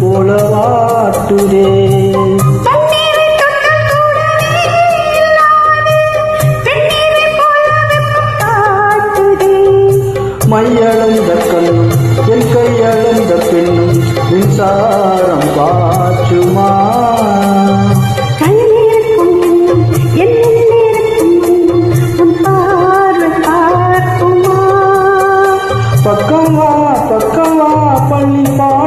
போல வெப்பம் காட்டுதே. மையளந்த கண்ணும் என் கையளந்த பெண்ணும் மின்சாரம் பாச்சுமா கண்ணீருக்கும் இன்னும் என்னிருக்கும் இன்னும்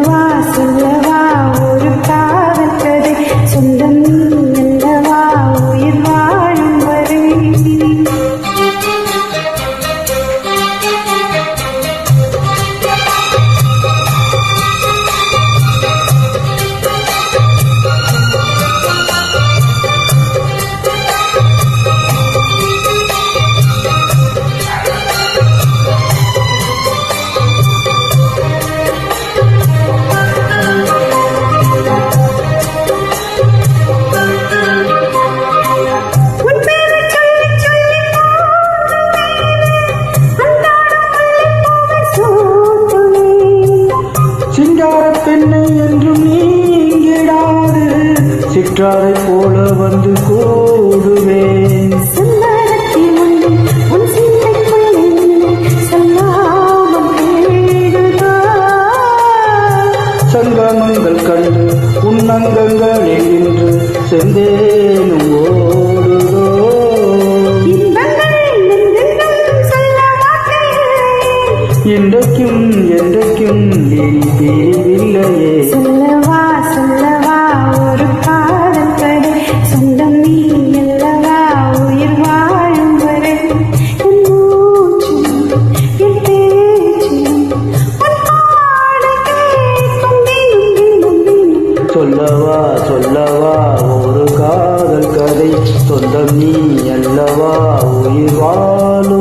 சிற்றாரை போல வந்து கூடுவேன். சங்கமங்கள் கண்டு உன்னங்கங்களில் இன்று செந்தேனும் சொல்லவா சொல்லவா ஒரு காதல் கதை. சொந்தம் நீ அல்லவா உயிர் வாழும்